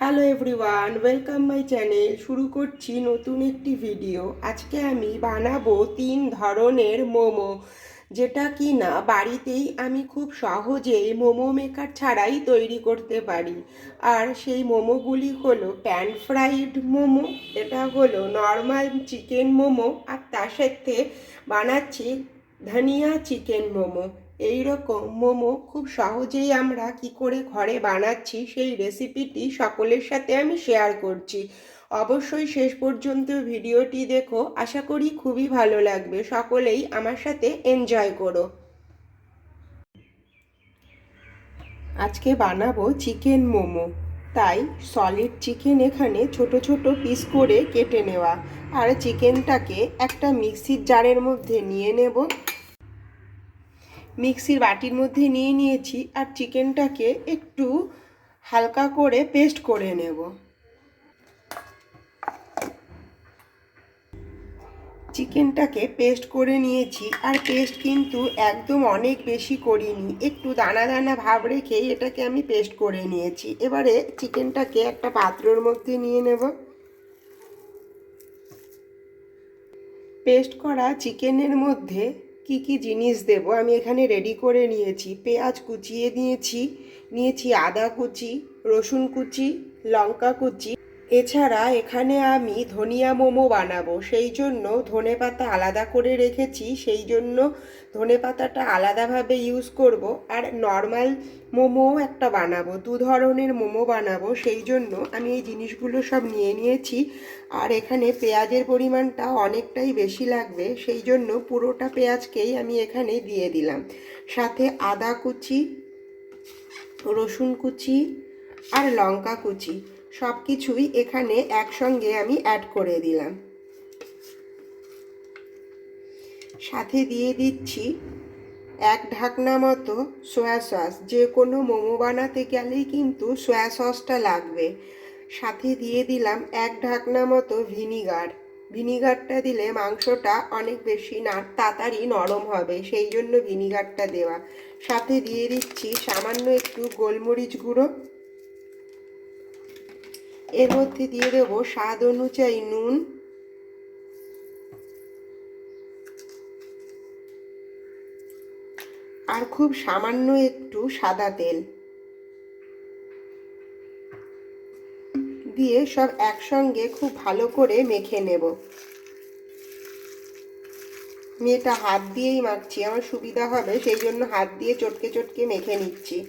Hello everyone welcome my channel শুরু করছি নতুন একটি ভিডিও আজকে আমি বানাবো তিন ধরনের মোমো, যেটা কি না বাড়িতেই আমি খুব সহজেই মোমো মেকার ছাড়াই তৈরি করতে পারি। আর সেই মোমোগুলি হলো প্যান ফ্রাইড মোমো, এটা হলো নর্মাল চিকেন মোমো, আর তার সাথে বানাচ্ছি ধনিয়া চিকেন মোমো। এই রকম মোমো খুব সহজেই আমরা কি করে ঘরে বানাচ্ছি সেই রেসিপিটি সকলের সাথে আমি শেয়ার করছি। অবশ্যই শেষ পর্যন্ত ভিডিওটি দেখো, আশা করি খুবই ভালো লাগবে। সকলেই আমার সাথে এনজয় করো। আজকে বানাবো চিকেন মোমো। তাই সলিড চিকেন এখানে ছোট ছোট পিস করে কেটে নেওয়া। আর চিকেনটাকে একটা মিক্সির জারের মধ্যে নিয়ে নেব। মিক্সির বাটির মধ্যে নিয়ে নিয়েছি আর চিকেনটাকে একটু হালকা করে পেস্ট করে নেব। চিকেনটাকে পেস্ট করে নিয়েছি আর পেস্ট কিন্তু একদম অনেক বেশি করিনি। একটু দানা দানা ভাব রেখেই এটাকে আমি পেস্ট করে নিয়েছি। এবারে চিকেনটাকে একটা পাত্রর মধ্যে নিয়ে নেব। পেস্ট করা চিকেনের মধ্যে কি কি জিনিস দেব? আমি এখানে রেডি করে নিয়েছি। পেঁয়াজ কুচিয়ে নিয়েছি নিয়েছি আদা কুচি, রসুন কুচি, লঙ্কা কুচি। এছাড়া এখানে আমি ধনিয়া মোমো বানাবো, সেই জন্য ধনে পাতা আলাদা করে রেখেছি, সেই জন্য ধনে পাতাটা আলাদাভাবে ইউজ করব। আর নর্মাল মোমোও একটা বানাবো, দু ধরনের মোমো বানাবো, সেই জন্য আমি এই জিনিসগুলো সব নিয়ে নিয়েছি। আর এখানে পেঁয়াজের পরিমাণটা অনেকটাই বেশি লাগবে, সেই জন্য পুরোটা পেঁয়াজকেই আমি এখানে দিয়ে দিলাম। সাথে আদা কুচি, রসুন কুচি আর লঙ্কা কুচি। সব কিছুই এখানে একসঙ্গে আমি অ্যাড করে দিলাম। সাথে দিয়ে দিচ্ছি এক ঢাকনা মতো সয়া সস যে কোনো মোমো বানাতে গেলেই কিন্তু সয়া সসটা লাগবে। সাথে দিয়ে দিলাম এক ঢাকনা মতো ভিনিগার ভিনিগারটা দিলে মাংসটা অনেক বেশি না, তাড়াতাড়ি নরম হবে, সেই জন্য ভিনিগারটা দেওয়া। সাথে দিয়ে দিচ্ছি সামান্য একটু গোলমরিচ গুঁড়ো। এর মধ্যে দিয়ে দেবো স্বাদ অনুযায়ী নুন। আর খুব সামান্য একটু সাদা তেল। দিয়ে সব একসঙ্গে খুব ভালো করে মেখে নেব। আমি এটা হাত দিয়েই মাখছি, আমার সুবিধা হবে, সেই জন্য হাত দিয়ে চটকে চটকে মেখে নিচ্ছি।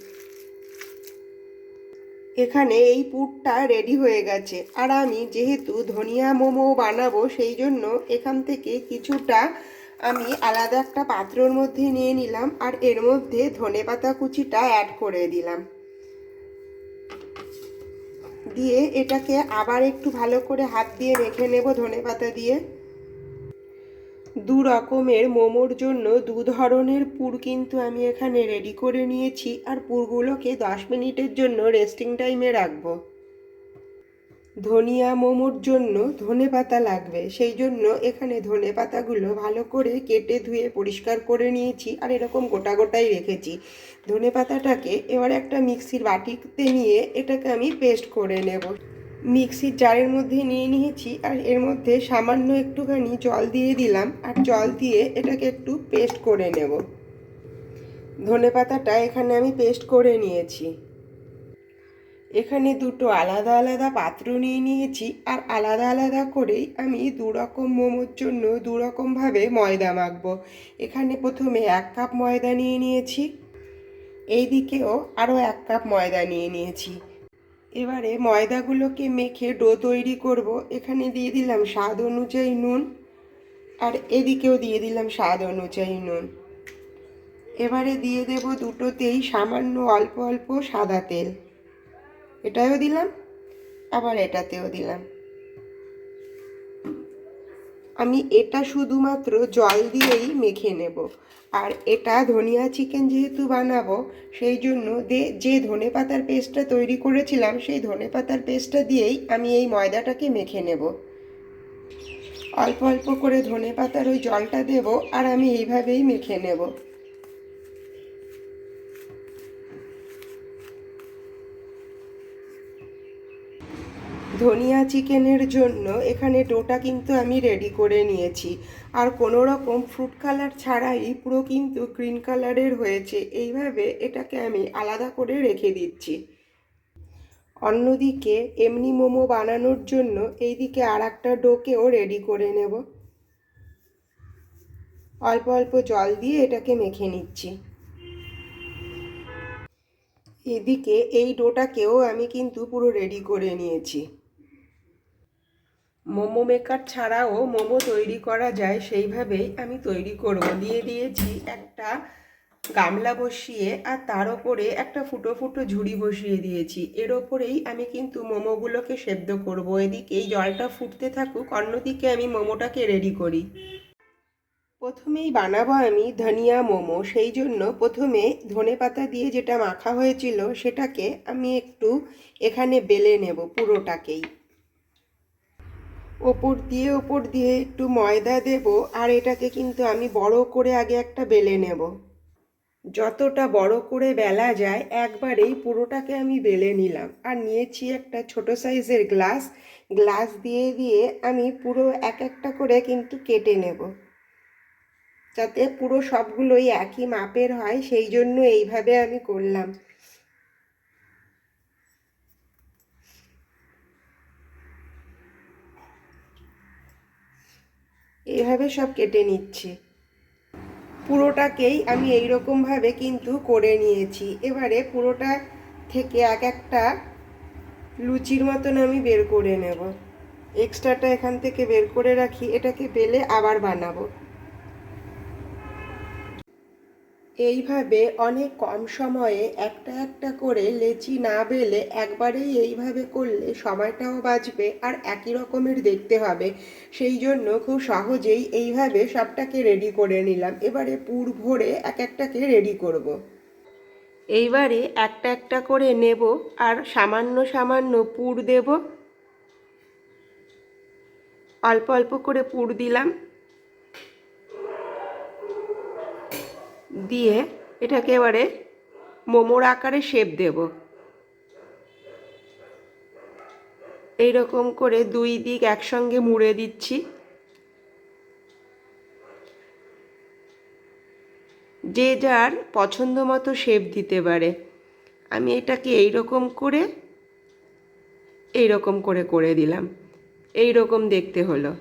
এখানে এই পুরটা রেডি হয়ে গেছে। আর আমি যেহেতু ধনিয়া মোমো বানাবো, সেই জন্য এখান থেকে কিছুটা আমি আলাদা একটা পাত্রর মধ্যে নিয়ে নিলাম আর এর মধ্যে ধনে পাতা কুচিটা অ্যাড করে দিলাম। দিয়ে এটাকে আবার একটু ভালো করে হাত দিয়ে মেখে নেব ধনে পাতা দিয়ে। দু রকমের মোমোর জন্য দু ধরনের পুর কিন্তু আমি এখানে রেডি করে নিয়েছি আর পুরগুলোকে দশ মিনিটের জন্য রেস্টিং টাইমে রাখব। ধনিয়া মোমোর জন্য ধনে পাতা লাগবে, সেই জন্য এখানে ধনে পাতাগুলো ভালো করে কেটে ধুয়ে পরিষ্কার করে নিয়েছি আর এরকম গোটা গোটাই রেখেছি। ধনে পাতাটাকে এবার একটা মিক্সির বাটিতে নিয়ে এটাকে আমি পেস্ট করে নেব। মিক্সির জারের মধ্যে নিয়ে নিয়েছি আর এর মধ্যে সামান্য একটুখানি জল দিয়ে দিলাম আর জল দিয়ে এটাকে একটু পেস্ট করে নেব। ধনে পাতাটা এখানে আমি পেস্ট করে নিয়েছি। এখানে দুটো আলাদা আলাদা পাত্র নিয়ে নিয়েছি আর আলাদা আলাদা করেই আমি দু রকম মোমোর জন্য দু রকমভাবে ময়দা মাখবো। এখানে প্রথমে এক কাপ ময়দা নিয়ে নিয়েছি। এই দিকেও আরও এক কাপ ময়দা নিয়ে নিয়েছি। এবারে ময়দাগুলোকে মেখে ডো তৈরি করব। এখানে দিয়ে দিলাম স্বাদ অনুযায়ী নুন আর এদিকেও দিয়ে দিলাম স্বাদ অনুযায়ী নুন। এবারে দিয়ে দেব দুটোতেই সামান্য অল্প অল্প সাদা তেল। এটাও দিলাম, আবার এটাতেও দিলাম। আমি এটা শুধুমাত্র জল দিয়েই মেখে নেব। আর এটা ধনিয়া চিকেন যেহেতু বানাবো, সেই জন্য যে ধনে পাতার পেস্টটা তৈরি করেছিলাম, সেই ধনে পাতার পেস্টটা দিয়েই আমি এই ময়দাটাকে মেখে নেব। অল্প অল্প করে ধনে পাতার ওই জলটা দেব আর আমি এইভাবেই মেখে নেব। ধনিয়া চিকেনের জন্য এখানে ডোটা কিন্তু আমি রেডি করে নিয়েছি। আর কোনো রকম ফ্রুট কালার ছাড়াই পুরো কিন্তু গ্রিন কালারের হয়েছে। এইভাবে এটাকে আমি আলাদা করে রেখে দিচ্ছি। অন্যদিকে এমনি মোমো বানানোর জন্য এইদিকে আর একটা ডোকেও রেডি করে নেব। অল্প অল্প জল দিয়ে এটাকে মেখে নিচ্ছি। এদিকে এই ডোটাকেও আমি কিন্তু পুরো রেডি করে নিয়েছি। মোমো মেকার ছাড়াও মোমো তৈরি করা যায়, সেইভাবেই আমি তৈরি করব। দিয়ে দিয়েছি একটা গামলা বসিয়ে আর তার ওপরে একটা ফুটো ফুটো ঝুড়ি বসিয়ে দিয়েছি। এর ওপরেই আমি কিন্তু মোমোগুলোকে সেদ্ধ করব। এদিকে এই জলটা ফুটতে থাকুক, অন্যদিকে আমি মোমোটাকে রেডি করি। প্রথমেই বানাবো আমি ধনিয়া মোমো। সেই জন্য প্রথমে ধনে পাতা দিয়ে যেটা মাখা হয়েছিল, সেটাকে আমি একটু এখানে বেলে নেব পুরোটাকেই। ওপর দিয়ে ওপর দিয়ে একটু ময়দা দেব আর এটাকে কিন্তু আমি বড় করে আগে একটা বেলে নেব। যতটা বড় করে বেলা যায়, একবারেই পুরোটাকে আমি বেলে নিলাম। আর নিয়েছি একটা ছোট সাইজের গ্লাস। গ্লাস দিয়ে দিয়ে আমি পুরো এক একটা করে কিন্তু কেটে নেব। যাতে পুরো সবগুলোই একই মাপের হয়, সেই জন্য এইভাবে আমি করলাম। এইভাবে সব কেটে নিচ্ছি। পুরোটাকেই আমি এই রকমভাবে কিন্তু করে নিয়েছি। এবারে পুরোটা থেকে এক একটা লুচির মতন আমি বের করে নেব। এক্সট্রাটা এখান থেকে বের করে রাখি, এটাকে বেলে আবার বানাবো। এইভাবে অনেক কম সময়ে একটা একটা করে লেচি না বেলে একবারেই এইভাবে করলে সময়টাও বাঁচবে আর একই রকমের দেখতে হবে। সেই জন্য খুব সহজেই এইভাবে সবটাকে রেডি করে নিলাম। এবারে পুর ভরে এক একটাকে রেডি করব। এইবারে একটা একটা করে নেব আর সামান্য সামান্য পুর দেব। অল্প অল্প করে পুর দিলাম। দিয়ে এটাকে এবারে মোমোর আকারে শেপ দেব। এই রকম করে দুই দিক একসঙ্গে মুড়ে দিচ্ছি। যে যার পছন্দ মতো শেপ দিতে পারে। আমি এটাকে এই রকম করে এই রকম করে করে দিলাম। এই রকম দেখতে হলো।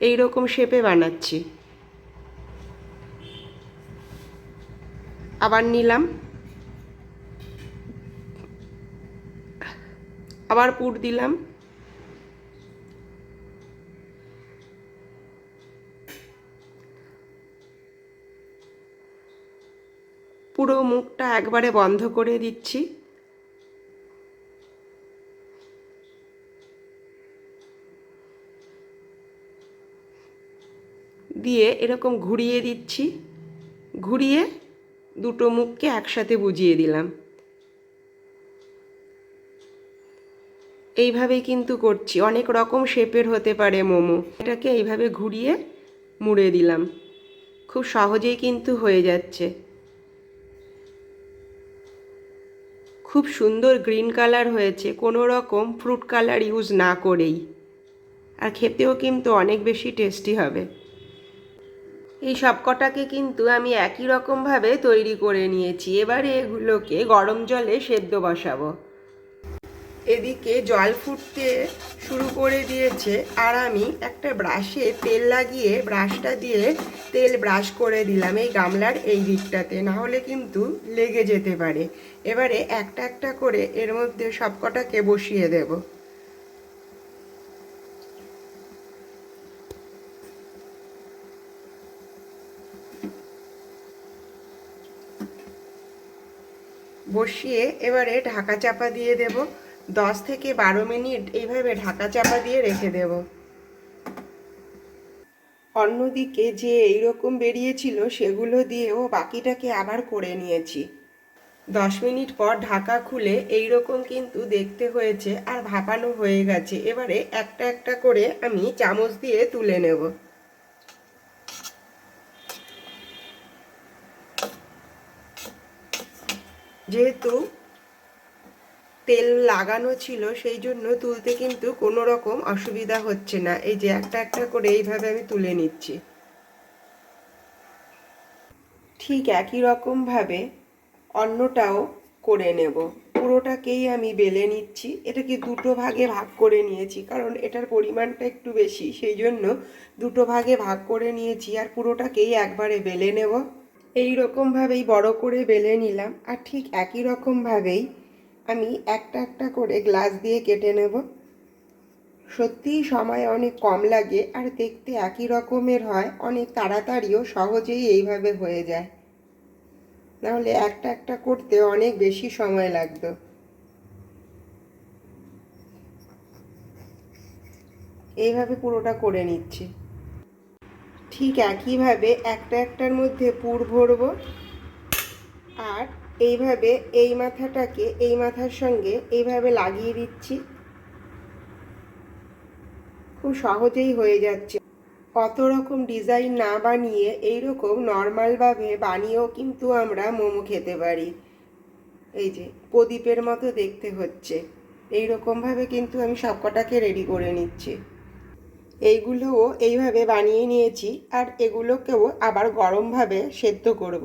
এই রকম শেপে বানাচ্ছি। আবার নিলাম। আবার পুর দিলাম। পুরো মুখটা একবারে বন্ধ করে দিচ্ছি। দিয়ে এরকম ঘুরিয়ে দিচ্ছি। ঘুরিয়ে দুটো মুখকে একসাথে বুঝিয়ে দিলাম। এইভাবেই কিন্তু করছি। অনেক রকম শেপের হতে পারে মোমো। এটাকে এইভাবে ঘুরিয়ে মুড়ে দিলাম। খুব সহজেই কিন্তু হয়ে যাচ্ছে। খুব সুন্দর গ্রিন কালার হয়েছে। কোনো রকম ফ্রুট কালার ইউজ না করেই। আর খেতেও কিন্তু অনেক বেশি টেস্টি হবে। এই সব কটাকে কিন্তু আমি একই রকমভাবে তৈরি করে নিয়েছি। এবারে এগুলোকে গরম জলে সেদ্ধ বসাবো। এদিকে জল ফুটতে শুরু করে দিয়েছে আর আমি একটা ব্রাশে তেল লাগিয়ে ব্রাশটা দিয়ে তেল ব্রাশ করে দিলাম এই গামলার এই দিকটাতে, না হলে কিন্তু লেগে যেতে পারে। এবারে একটা একটা করে এর মধ্যে সবকটাকে বসিয়ে দেবো। বসিয়ে এবারে ঢাকা চাপা দিয়ে দেব। দশ থেকে বারো মিনিট এইভাবে ঢাকা চাপা দিয়ে রেখে দেব। অন্যদিকে যে এইরকম বেরিয়েছিল সেগুলো দিয়েও বাকিটাকে আবার করে নিয়েছি। দশ মিনিট পর ঢাকা খুলে এই রকম কিন্তু দেখতে হয়েছে আর ভাপানো হয়ে গেছে। এবারে একটা একটা করে আমি চামচ দিয়ে তুলে নেব। যেহেতু তেল লাগানো ছিল, সেই জন্য তুলতে কিন্তু কোনো রকম অসুবিধা হচ্ছে না। এই যে একটা একটা করে এইভাবে আমি তুলে নিচ্ছি। ঠিক একই রকমভাবে অন্যটাও করে নেব। পুরোটাকেই আমি বেলে নিচ্ছি। এটাকে দুটো ভাগে ভাগ করে নিয়েছি, কারণ এটার পরিমাণটা একটু বেশি। সেই জন্য দুটো ভাগে ভাগ করে নিয়েছি আর পুরোটাকেই একবারে বেলে নেব। এই রকমভাবেই বড় করে বেলে নিলাম আর ঠিক একই রকমভাবেই আমি একটা একটা করে গ্লাস দিয়ে কেটে নেব। সত্যিই সময় অনেক কম লাগে আর দেখতে একই রকমের হয়, অনেক তাড়াতাড়িও সহজেই এইভাবে হয়ে যায়। নাহলে একটা একটা করতে অনেক বেশি সময় লাগতো। এইভাবে পুরোটা করে নিচ্ছি। ঠিক একইভাবে একটা একটার মধ্যে পুর ভরবো আর এইভাবে এই মাথাটাকে, এই মাথার সঙ্গে এইভাবে লাগিয়ে দিচ্ছি। খুব সহজেই হয়ে যাচ্ছে। অত রকম ডিজাইন না বানিয়ে এই রকম নর্মালভাবে বানিয়েও কিন্তু আমরা মোমো খেতে পারি। এই যে, প্রদীপের মতো দেখতে হচ্ছে। এই রকমভাবে কিন্তু আমি সবকটাকে রেডি করে নিচ্ছি। এইগুলোও এইভাবে বানিয়ে নিয়েছি আর এগুলোকেও আবার গরমভাবে সেদ্ধ করব।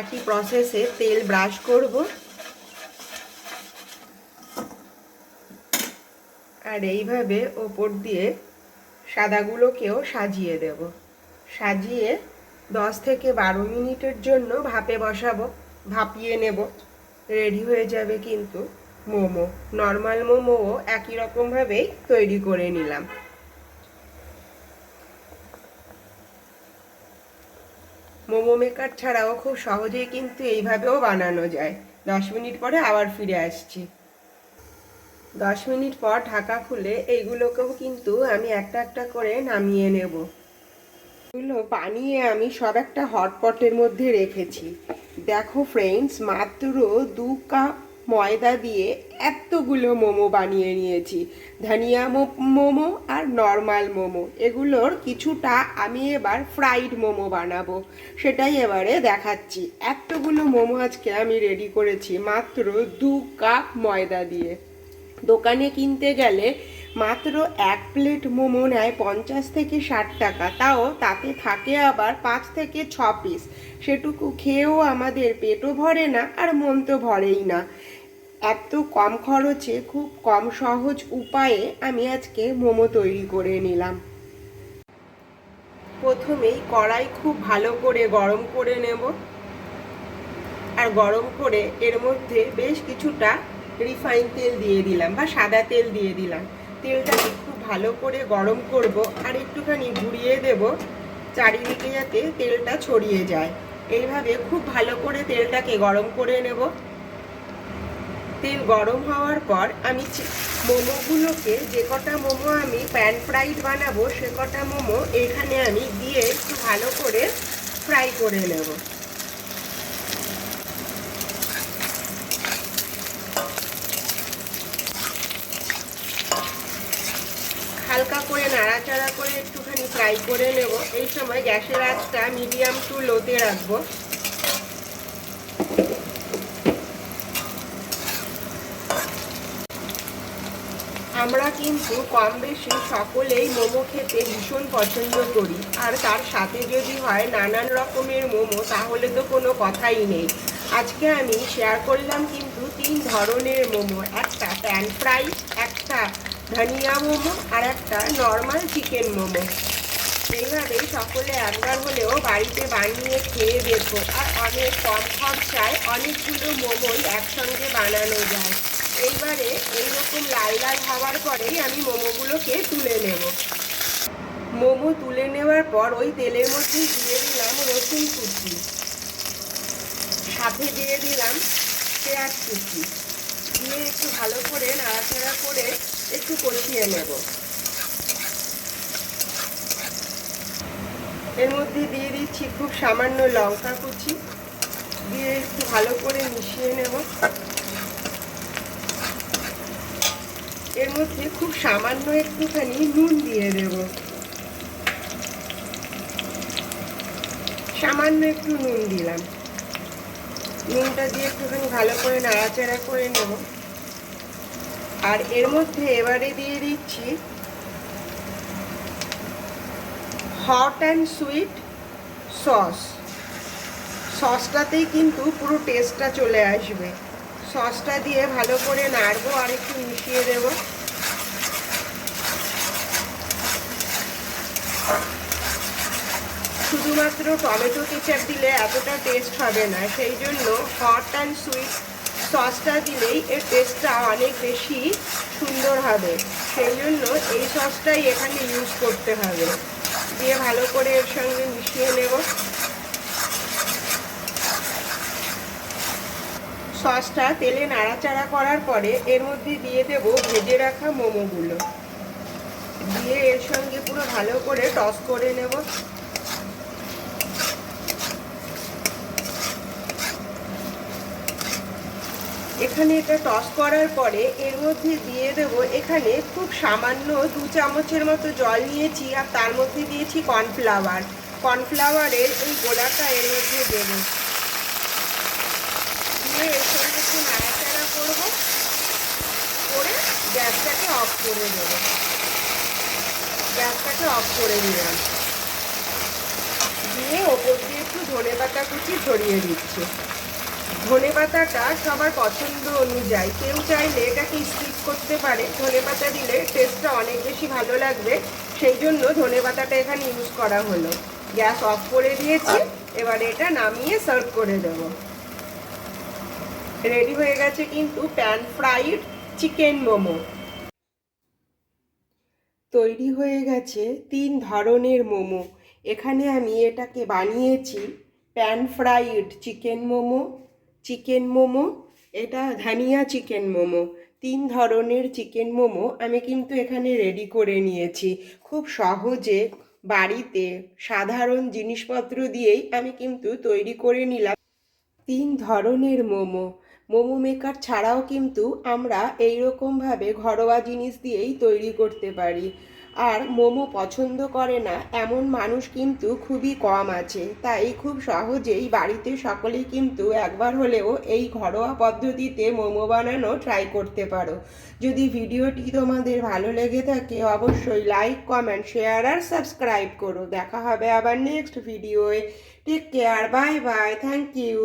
একই প্রসেসে তেল ব্রাশ করব। আর এইভাবে ওপর দিয়ে সাদাগুলোকেও সাজিয়ে দেব। সাজিয়ে দশ থেকে বারো মিনিটের জন্য ভাপে বসাবো, ভাপিয়ে নেব। রেডি হয়ে যাবে কিন্তু মোমো। নর্মাল মোমোও একই রকমভাবেই তৈরি করে নিলাম। মোমো মেকার ছাড়াও খুব সহজেই কিন্তু এইভাবেও বানানো যায়। দশ মিনিট পরে আবার ফিরে আসছি। দশ মিনিট পর ঢাকা খুলে এইগুলোকেও কিন্তু আমি একটা একটা করে নামিয়ে নেব। এগুলো বানিয়ে আমি সব একটা হটপটের মধ্যে রেখেছি। দেখো ফ্রেন্ডস মাত্র দু কাপ ময়দা দিয়ে এতগুলো মোমো বানিয়ে নিয়েছি। ধনিয়া মোমো আর নর্মাল মোমো। এগুলোর কিছুটা আমি এবার ফ্রাইড মোমো বানাবো। সেটাই এবারে দেখাচ্ছি। এতগুলো মোমো আজকে আমি রেডি করেছি, মাত্র দু কাপ ময়দা দিয়ে। দোকানে কিনতে গেলে মাত্র এক প্লেট মোমো নেয় পঞ্চাশ থেকে ষাট টাকা। তাও তাতে থাকে আবার পাঁচ থেকে ছ পিস সেটুকু খেয়েও আমাদের পেটও ভরে না আর মন তো ভরেই না। এত কম খরচে, খুব কম সহজ উপায়ে আমি আজকে মোমো তৈরি করে নিলাম। প্রথমেই কড়াই খুব ভালো করে গরম করে নেব। আর গরম করে এর মধ্যে বেশ কিছুটা রিফাইন তেল দিয়ে দিলাম বা সাদা তেল দিয়ে দিলাম। তেলটাকে খুব ভালো করে গরম করব আর একটুখানি ঘুরিয়ে দেব চারিদিকে যাতে তেলটা ছড়িয়ে যায়। এইভাবে খুব ভালো করে তেলটাকে গরম করে নেব। তেল গরম হওয়ার পর আমি মোমোগুলোকে যে কটা মোমো আমি প্যান ফ্রাইড বানাবো, সে কটা মোমো এখানে আমি দিয়ে একটু ভালো করে ফ্রাই করে নেব। হালকা করে নাড়াচাড়া করে একটুখানি ফ্রাই করে নেব। এই সময় গ্যাসের আঁচটা মিডিয়াম টু লোতে রাখব। আমরা কিন্তু কম বেশি সকলেই মোমো খেতে ভীষণ পছন্দ করি। আর তার সাথে যদি হয় নানান রকমের মোমো, তাহলে তো কোনো কথাই নেই। আজকে আমি শেয়ার করলাম কিন্তু তিন ধরনের মোমো। একটা প্যান ফ্রাই একটা ধনিয়া মোমো আর একটা নর্মাল চিকেন মোমো। এইভাবে সকলে একবার হলেও বাড়িতে বানিয়ে খেয়ে দেখো। আর অনেক কম খরচায় অনেকগুলো মোমোই একসঙ্গে বানানো যায়। এইবারে এইরকম লাল লাল হওয়ার পরেই আমি মোমোগুলোকে তুলে নেব। মোমো তুলে নেওয়ার পর ওই তেলের মধ্যেই দিয়ে দিলাম রসুন কুচি। সাথে দিয়ে দিলাম পেঁয়াজ কুচি। দিয়ে একটু ভালো করে নাড়াচাড়া করে একটু কষিয়ে নেব। এর মধ্যে দিয়ে দিচ্ছি খুব সামান্য লঙ্কা কুচি। দিয়ে একটু ভালো করে মিশিয়ে নেব। এর মধ্যে খুব সামান্য একটুখানি নুন দিয়ে দেব। সামান্য একটু নুন দিলাম। নুনটা দিয়ে একটুখানি ভালো করে নাড়াচাড়া করে নেব। আর এর মধ্যে এবারে দিয়ে দিচ্ছি হট অ্যান্ড সুইট সস। সসটাতেই কিন্তু পুরো টেস্টটা চলে আসবে। সসটা দিয়ে ভালো করে নাড়বো আর একটু মিশিয়ে দেব। শুধুমাত্র টমেটো কেচাপ দিলে এতটা টেস্ট হবে না, সেই জন্য হট অ্যান্ড সুইট সসটা দিলেই এর টেস্টটা অনেক বেশি সুন্দর হবে। সেই জন্য এই সসটাই এখানে ইউজ করতে হবে। দিয়ে ভালো করে এর সঙ্গে মিশিয়ে নেব। সসটা তেলে নাড়াচাড়া করার পরে এর মধ্যে দিয়ে দেব ভেজে রাখা মোমোগুলো। দিয়ে এর সঙ্গে পুরো ভালো করে টস করে নেব। এখানে এটা টস করার পরে এর মধ্যে দিয়ে দেব এখানে খুব সামান্য দু চামচের মতো জল নিয়েছি আর তার মধ্যে দিয়েছি কর্নফ্লাওয়ার। কর্নফ্লাওয়ারের এই গোলাটা এর মধ্যে দেবো দিয়ে এর সঙ্গে একটু নাড়াচাড়া করব করে গ্যাসটাকে অফ করে দেবো। গ্যাসটাকে অফ করে দিলাম। দিয়ে ওপর দিয়ে একটু ধনে পাতা কুচি ছড়িয়ে দিচ্ছি। ধনে পাতাটা সবার পছন্দ অনুযায়ী, কেউ চাইলে এটাকে স্কিপ করতে পারে। ধনে পাতা দিলে টেস্টটা অনেক বেশি ভালো লাগবে। সেই জন্য ধনে পাতাটা এখানে ইউজ করা হলো। গ্যাস অফ করে দিয়েছি। এবার এটা নামিয়ে সার্ভ করে দেবো। রেডি হয়ে গেছে কিন্তু প্যান ফ্রাইড চিকেন মোমো। তৈরি হয়ে গেছে তিন ধরনের মোমো। এখানে আমি এটাকে বানিয়েছি pan fried chicken momo chicken momo, এটা ধানিয়া চিকেন মোমো। তিন ধরনের চিকেন মোমো আমি কিন্তু এখানে রেডি করে নিয়েছি। খুব সহজে বাড়িতে সাধারণ জিনিসপত্র দিয়েই আমি কিন্তু তৈরি করে নিলাম। তিন ধরনের মোমো। মোমো মেকার ছাড়াও কিন্তু আমরা এই রকমভাবে ঘরোয়া জিনিস দিয়েই তৈরি করতে পারি। আর মোমো পছন্দ করে না, এমন মানুষ কিন্তু খুবই কম আছে। তাই খুব সহজেই বাড়িতে সকলেই কিন্তু একবার হলেও এই ঘরোয়া পদ্ধতিতে মোমো বানানো ট্রাই করতে পারো। যদি ভিডিওটি তোমাদের ভালো লেগে থাকে, অবশ্যই লাইক কমেন্ট শেয়ার আর সাবস্ক্রাইব করো। দেখা হবে আবার next ভিডিওয়ে take care bye bye thank you